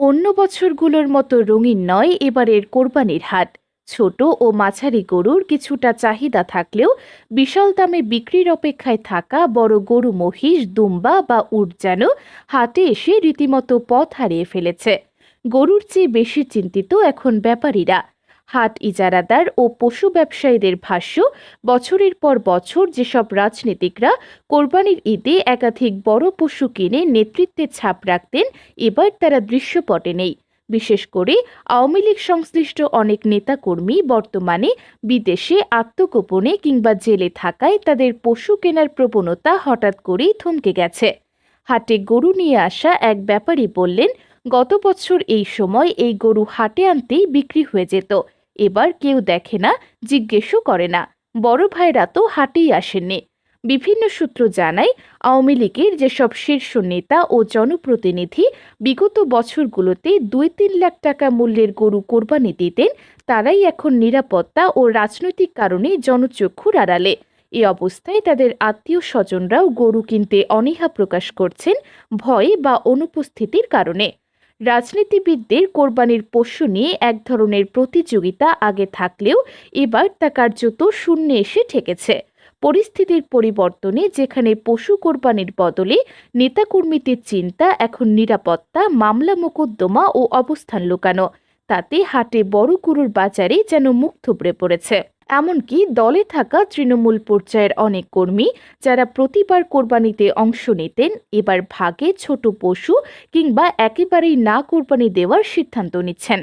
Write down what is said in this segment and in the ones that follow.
অন্য বছরগুলোর মতো রঙিন নয় এবারের কোরবানির হাট। ছোট ও মাঝারি গরুর কিছুটা চাহিদা থাকলেও বিশাল দামে বিক্রির অপেক্ষায় থাকা বড় গরু মহিষ, দুম্বা বা উট যেন হাটে এসে রীতিমতো পথ হারিয়ে ফেলেছে। গরুর চেয়ে বেশি চিন্তিত এখন ব্যাপারীরা। হাট ইজারাদার ও পশু ব্যবসায়ীদের ভাষ্য, বছরের পর বছর যেসব রাজনীতিকরা কোরবানির ঈদে একাধিক বড় পশু কিনে নেতৃত্বের ছাপ রাখতেন, এবার তারা দৃশ্যপটে নেই। বিশেষ করে আওয়ামী লীগ সংশ্লিষ্ট অনেক নেতাকর্মী বর্তমানে বিদেশে আত্মগোপনে কিংবা জেলে থাকায় তাদের পশু কেনার প্রবণতা হঠাৎ করেই থমকে গেছে। হাটে গরু নিয়ে আসা এক ব্যাপারী বললেন, গত বছর এই সময় এই গরু হাটে আনতেই বিক্রি হয়ে যেত। এবার কেউ দেখে না, জিজ্ঞেসও করে না। বড় ভাইরা তো হাটেই আসেননি। বিভিন্ন সূত্র জানায়, আওয়ামী লীগের যেসব শীর্ষ নেতা ও জনপ্রতিনিধি বিগত বছরগুলোতে দুই তিন লাখ টাকা মূল্যের গরু কোরবানি দিতেন, তারাই এখন নিরাপত্তা ও রাজনৈতিক কারণে জনচক্ষুর আড়ালে। এ অবস্থায় তাদের আত্মীয় স্বজনরাও গরু কিনতে অনীহা প্রকাশ করছেন, ভয় বা অনুপস্থিতির কারণে। রাজনীতিবিদদের কোরবানির পোষ্য নিয়ে এক ধরনের প্রতিযোগিতা আগে থাকলেও এবার তা কার্যত শূন্যে এসে ঠেকেছে। পরিস্থিতির পরিবর্তনে যেখানে পশু কোরবানির বদলে নেতাকর্মীদের চিন্তা, এখন নিরাপত্তা, মামলা মোকদ্দমা ও অবস্থান লুকানো। তাতে হাটে বড় গরুর বাজারে যেন মুখ থুবড়ে পড়েছে। এমনকি দলে থাকা তৃণমূল পর্যায়ের অনেক কর্মী যারা প্রতিবার কোরবানিতে অংশ নিতেন, এবার ভাগে ছোট পশু কিংবা একেবারেই না কোরবানি দেওয়ার সিদ্ধান্ত নিচ্ছেন।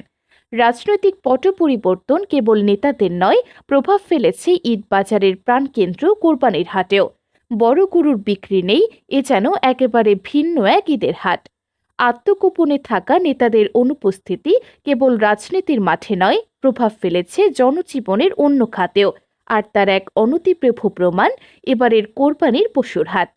রাজনৈতিক পট পরিবর্তন কেবল নেতাদের নয়, প্রভাব ফেলেছে ঈদ বাজারের প্রাণকেন্দ্র কোরবানির হাটেও। বড় গরুর বিক্রি নেই, এ যেন একেবারে ভিন্ন এক ঈদের হাট। আত্মগোপনে থাকা নেতাদের অনুপস্থিতি কেবল রাজনীতির মাঠে নয়, প্রভাব ফেলেছে জনজীবনের অন্য খাতেও। আর তার এক অনতিপ্রেভ প্রমাণ এবারের কোরবানির পশুর হাট।